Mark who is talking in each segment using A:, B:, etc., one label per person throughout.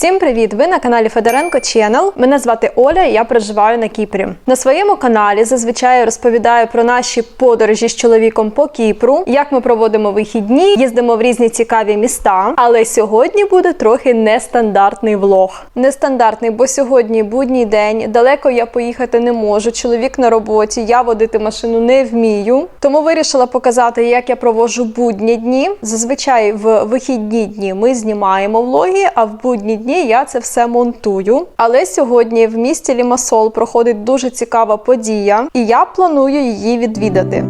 A: Всім привіт! Ви на каналі Федоренко Channel. Мене звати Оля, я проживаю на Кіпрі. На своєму каналі зазвичай розповідаю про наші подорожі з чоловіком по Кіпру, як ми проводимо вихідні, їздимо в різні цікаві міста. Але сьогодні буде трохи нестандартний влог. Нестандартний, бо сьогодні будній день. Далеко я поїхати не можу. Чоловік на роботі, я водити машину не вмію. Тому вирішила показати, як я проводжу будні дні. Зазвичай в вихідні дні ми знімаємо влоги, а в будні дні я це все монтую. Але сьогодні в місті Лімасол проходить дуже цікава подія, і я планую її відвідати.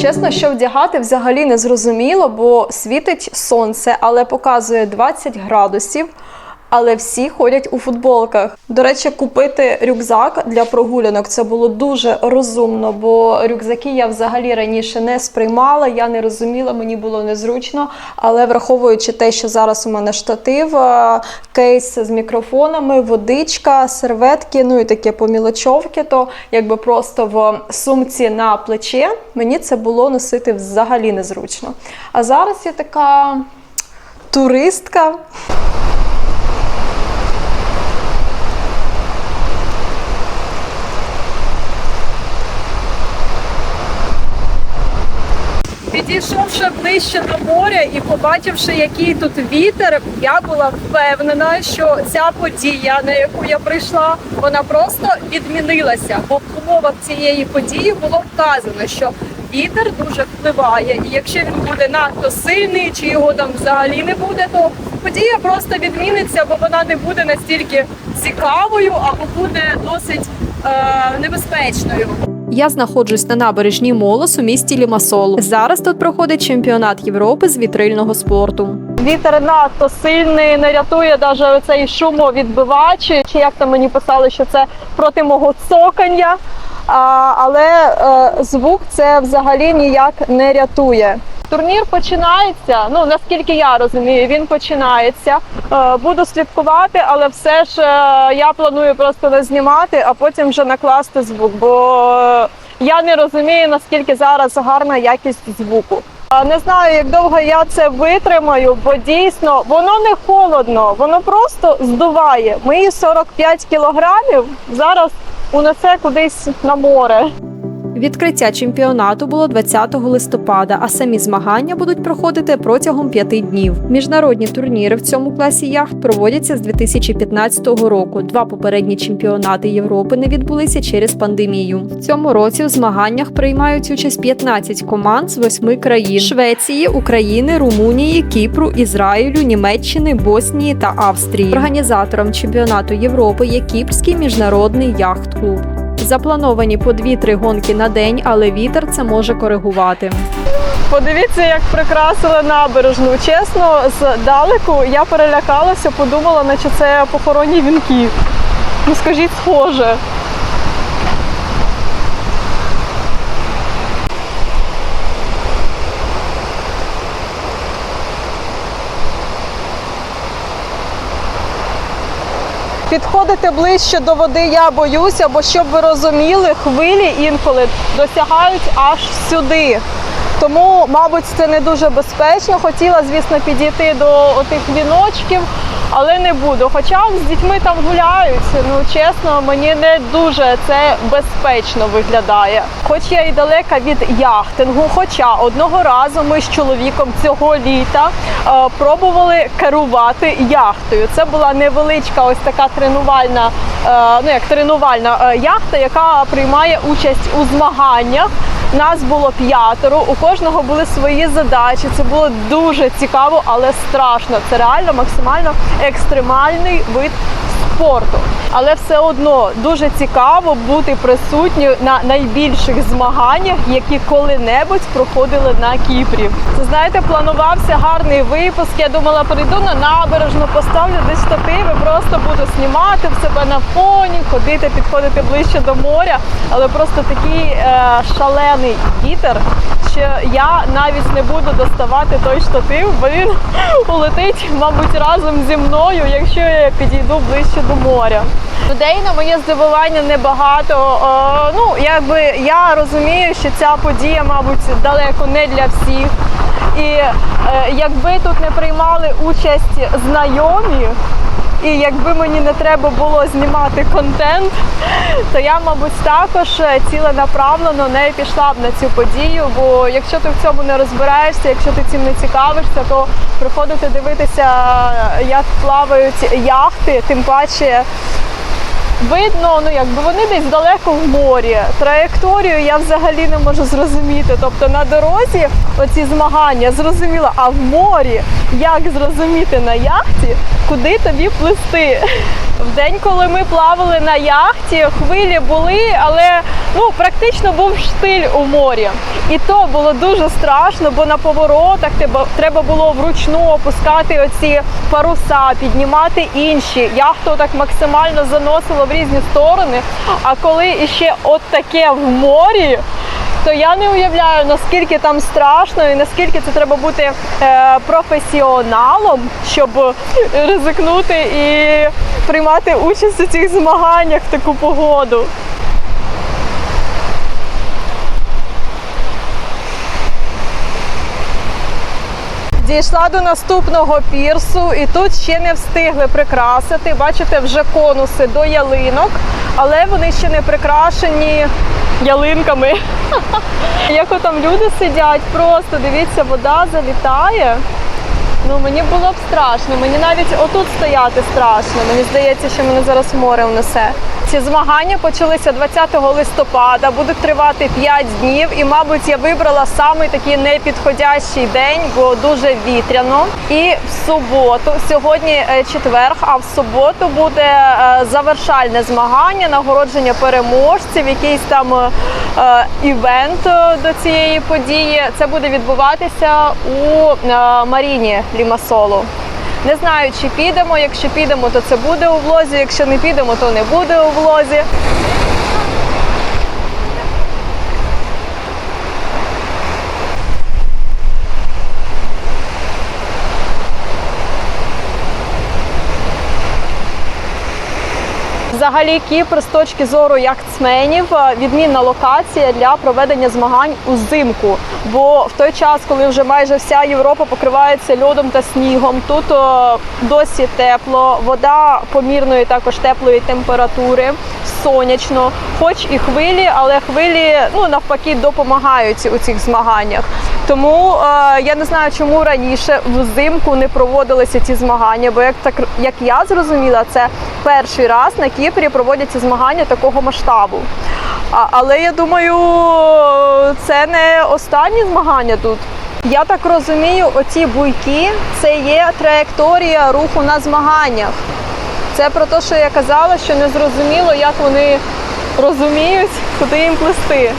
A: Чесно, що вдягати взагалі не зрозуміло, бо світить сонце, але показує 20 градусів. Але всі ходять у футболках. До речі, купити рюкзак для прогулянок це було дуже розумно, бо рюкзаки я взагалі раніше не сприймала, я не розуміла, мені було незручно. Але враховуючи те, що зараз у мене штатив, е, кейс з мікрофонами, водичка, серветки, ну і таке помілочовки, то якби просто в сумці на плече мені це було носити взагалі незручно. А зараз я така туристка. Ближче до моря і побачивши, який тут вітер, я була впевнена, що ця подія, на яку я прийшла, вона просто відмінилася. Бо в умовах цієї події було вказано, що вітер дуже впливає, і якщо він буде надто сильний, чи його там взагалі не буде, то подія просто відміниться, бо вона не буде настільки цікавою або буде досить е, небезпечною. Я знаходжусь на набережній Молос у місті Лімасол. Зараз тут проходить чемпіонат Європи з вітрильного спорту. Вітер надто сильний, не рятує навіть цей шумовідбивач. Чи як там мені писали, що це проти мого цокання. А, але е, звук це взагалі ніяк не рятує. Турнір починається. Ну наскільки я розумію, він починається. Е, буду слідкувати, але все ж е, я планую просто не знімати, а потім вже накласти звук. Бо е, я не розумію наскільки зараз гарна якість звуку. Не знаю, як довго я це витримаю, бо дійсно воно не холодно, воно просто здуває. Мої 45 кілограмів зараз унесе кудись на море. Відкриття чемпіонату було 20 листопада, а самі змагання будуть проходити протягом п'яти днів. Міжнародні турніри в цьому класі яхт проводяться з 2015 року. Два попередні чемпіонати Європи не відбулися через пандемію. В цьому році у змаганнях приймають участь 15 команд з восьми країн: Швеції, України, Румунії, Кіпру, Ізраїлю, Німеччини, Боснії та Австрії. Організатором чемпіонату Європи є Кіпрський міжнародний яхт-клуб. Заплановані по 2-3 гонки на день, але вітер це може коригувати. Подивіться, як прикрасили набережну. Чесно, здалеку я перелякалася, подумала, наче це похоронні вінки. Ну скажіть, схоже. Підходити ближче до води я боюся, бо щоб ви розуміли, хвилі інколи досягають аж сюди. Тому, мабуть, це не дуже безпечно. Хотіла, звісно, підійти до отих віночків, але не буду. Хоча з дітьми там гуляють, ну чесно, мені не дуже це безпечно виглядає. Хоч я і далека від яхтингу, хоча одного разу ми з чоловіком цього літа е, пробували керувати яхтою. Це була невеличка ось така тренувальна, е, ну як тренувальна е, яхта, яка приймає участь у змаганнях. Нас було п'ятеро, у кожного були свої задачі. Це було дуже цікаво, але страшно. Це реально максимально екстремальний вид спорту. Але все одно дуже цікаво бути присутньою на найбільших змаганнях, які коли-небудь проходили на Кіпрі. Це знаєте, планувався гарний випуск. Я думала, прийду на набережну, поставлю десь штативи, просто буду знімати в себе на фоні, ходити, підходити ближче до моря. Але просто такий е, шалений вітер, що я навіть не буду доставати той штатив, бо він улетить, мабуть, разом зі мною, якщо я підійду ближче до моря. Людей на моє здивування небагато. О, ну, якби я розумію, що ця подія, мабуть, далеко не для всіх. І якби тут не приймали участь знайомі, і якби мені не треба було знімати контент, то я, мабуть, також е, ціленаправлено не пішла б на цю подію. Бо якщо ти в цьому не розбираєшся, якщо ти цим не цікавишся, то приходити дивитися, як плавають яхти, тим паче. Видно, ну якби вони десь далеко в морі. Траєкторію я взагалі не можу зрозуміти. Тобто на дорозі оці змагання зрозуміло, а в морі як зрозуміти на яхті, куди тобі плисти. В день, коли ми плавали на яхті, хвилі були, але ну практично був штиль у морі. І то було дуже страшно, бо на поворотах треба було вручну опускати оці паруса, піднімати інші. Яхту так максимально заносило в різні сторони. А коли іще от таке в морі, то я не уявляю, наскільки там страшно і наскільки це треба бути е, професіоналом, щоб ризикнути і приймати участь у цих змаганнях в таку погоду. Дійшла до наступного пірсу, і тут ще не встигли прикрасити. Бачите, вже конуси до ялинок, але вони ще не прикрашені ялинками. Як там люди сидять, просто дивіться, вода залітає. Ну мені було б страшно. Мені навіть отут стояти страшно. Мені здається, що мене зараз море внесе. Ці змагання почалися 20 листопада, будуть тривати 5 днів. І, мабуть, я вибрала саме такий непідходящий день, бо дуже вітряно. І в суботу, сьогодні е, четверг, а в суботу буде е, завершальне змагання, нагородження переможців, якийсь там е, івент до цієї події. Це буде відбуватися у Маріні Лімасолу. Не знаю, чи підемо. Якщо підемо, то це буде у влозі. Якщо не підемо, то не буде у влозі. Взагалі Кіпр з точки зору яхтсменів е, відмінна локація для проведення змагань узимку. Бо в той час, коли вже майже вся Європа покривається льодом та снігом, тут е, досі тепло, вода помірної також теплої температури, сонячно, хоч і хвилі, але хвилі ну навпаки допомагають у цих змаганнях. Тому е, я не знаю, чому раніше взимку не проводилися ці змагання, бо як так як я зрозуміла, це перший раз на Кіпрі проводяться змагання такого масштабу. А, але я думаю, це не останні змагання тут. Я так розумію, оці буйки це є траєкторія руху на змаганнях. Це про те, що я казала, що не зрозуміло, як вони розуміють, куди їм плисти.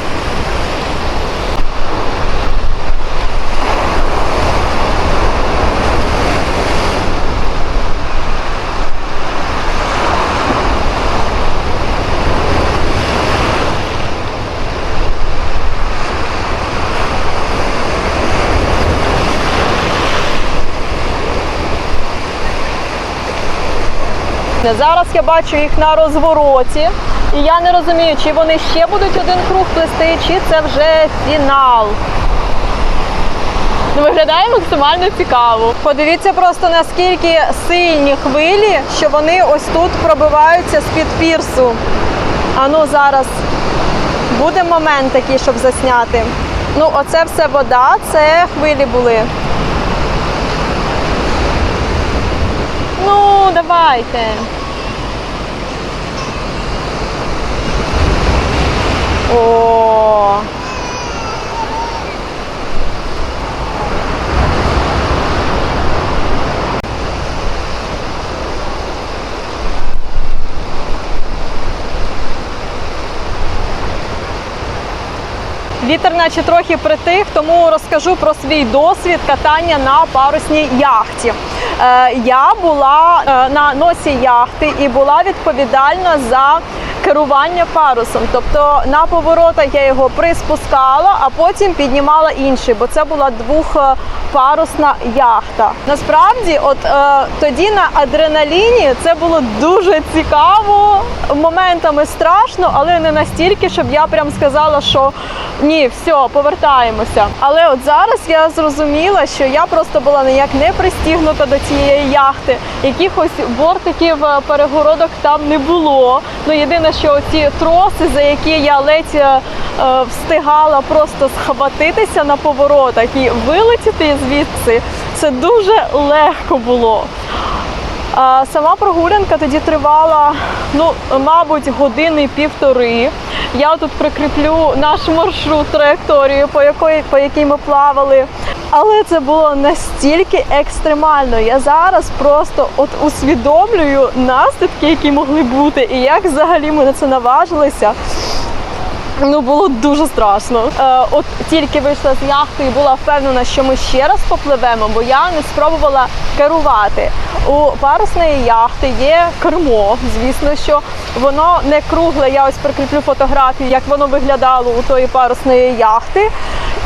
A: Зараз я бачу їх на розвороті, і я не розумію, чи вони ще будуть один круг плести, чи це вже фінал. Ну, Виглядає максимально цікаво. Подивіться просто наскільки сильні хвилі, що вони ось тут пробиваються з-під пірсу. А ну зараз буде момент такий, щоб засняти. Ну, оце все вода, це хвилі були. Ну, давайте. О. Вітер наче трохи притих, тому розкажу про свій досвід катання на парусній яхті. Е, я була е, на носі яхти і була відповідальна за
B: керування парусом. Тобто на поворотах я його приспускала, а потім піднімала інший, бо це була двохпарусна яхта. Насправді, от е, тоді на адреналіні це було дуже цікаво, моментами страшно, але не настільки, щоб я прям сказала, що ні, все, повертаємося. Але от зараз я зрозуміла, що я просто була ніяк не пристігнута до цієї яхти. Якихось бортиків е, перегородок там не було. Ну єдине, що ці троси, за які я ледь е, е, встигала просто схватитися на поворотах і вилетіти звідси, це дуже легко було. Сама прогулянка тоді тривала, ну, мабуть, години півтори. Я тут прикріплю наш маршрут, траєкторію, по якої по якій ми плавали. Але це було настільки екстремально. Я зараз просто от усвідомлюю наслідки, які могли бути, і як взагалі ми на це наважилися. Ну було дуже страшно. Е, от тільки вийшла з яхти і була впевнена, що ми ще раз попливемо, бо я не спробувала керувати. У парусної яхти є кермо. Звісно, що воно не кругле. Я ось прикріплю фотографію, як воно виглядало у тої парусної яхти.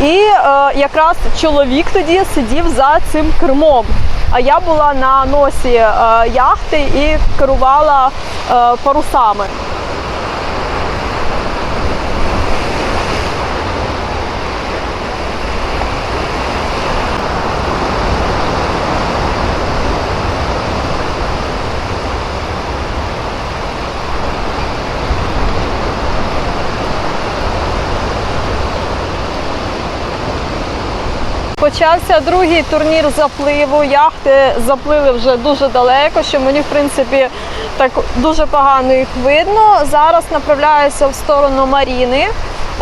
B: І е, якраз чоловік тоді сидів за цим кермом. А я була на носі е, яхти і керувала е, парусами. Почався другий турнір запливу. Яхти заплили вже дуже далеко, що мені в принципі так дуже погано їх видно. Зараз направляюся в сторону Маріни.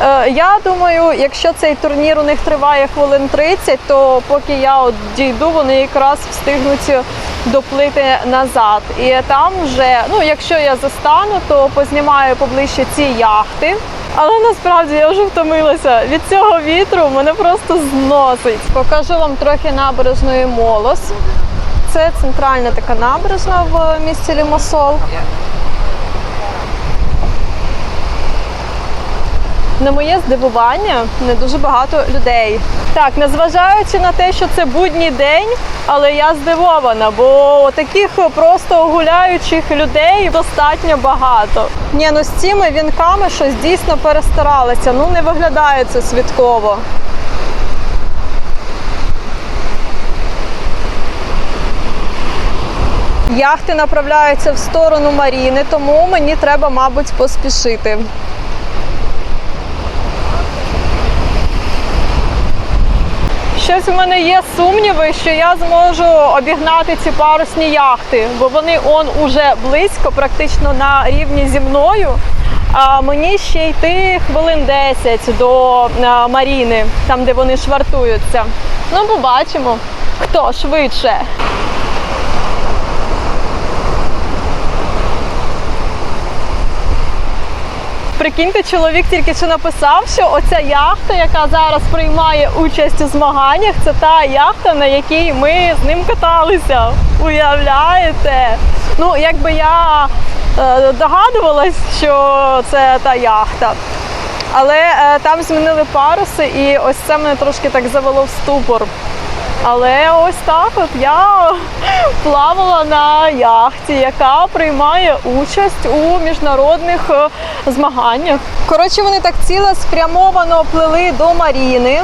B: Е, Я думаю, якщо цей турнір у них триває хвилин 30, то поки я от дійду, вони якраз встигнуть доплити назад. І там вже, ну якщо я застану, то познімаю поближче ці яхти. Але насправді я вже втомилася від цього вітру. Мене просто зносить. Покажу вам трохи набережної Молос. Це центральна така набережна в місті Лімасол. На моє здивування не дуже багато людей. Так, незважаючи на те, що це будній день, але я здивована, бо таких просто гуляючих людей достатньо багато. Ні, ну з цими вінками щось дійсно перестаралися. Ну не виглядає це святково. Яхти направляються в сторону Маріни, тому мені треба, мабуть, поспішити. Щось у мене є сумніви, що я зможу обігнати ці парусні яхти, бо вони он уже близько, практично на рівні зі мною. А мені ще йти хвилин 10 до Маріни, там де вони швартуються. Ну, побачимо, хто швидше. Прикиньте, чоловік тільки що написав, що оця яхта, яка зараз приймає участь у змаганнях, це та яхта, на якій ми з ним каталися. Уявляєте? Ну, якби я е, догадувалась, що це та яхта. Але е, там змінили паруси, і ось це мене трошки так завело в ступор. Але ось так от я плавала на яхті, яка приймає участь у міжнародних е, змаганнях. Коротше, вони так цілеспрямовано плили до Маріни,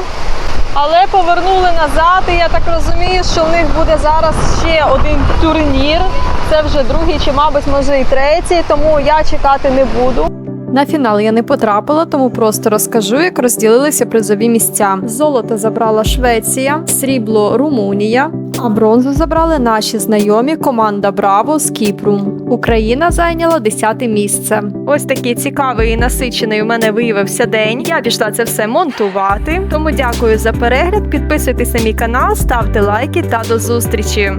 B: але повернули назад. І я так розумію, що в них буде зараз ще один турнір. Це вже другий, чи, мабуть, може і третій, тому я чекати не буду.
A: На фінал я не потрапила, тому просто розкажу, як розділилися призові місця. Золото забрала Швеція, срібло Румунія, а бронзу забрали наші знайомі команда Браво з Кіпру. Україна зайняла 10 місце. Ось такий цікавий і насичений у мене виявився день. Я пішла це все монтувати. Тому дякую за перегляд. Підписуйтесь на мій канал, ставте лайки та до зустрічі.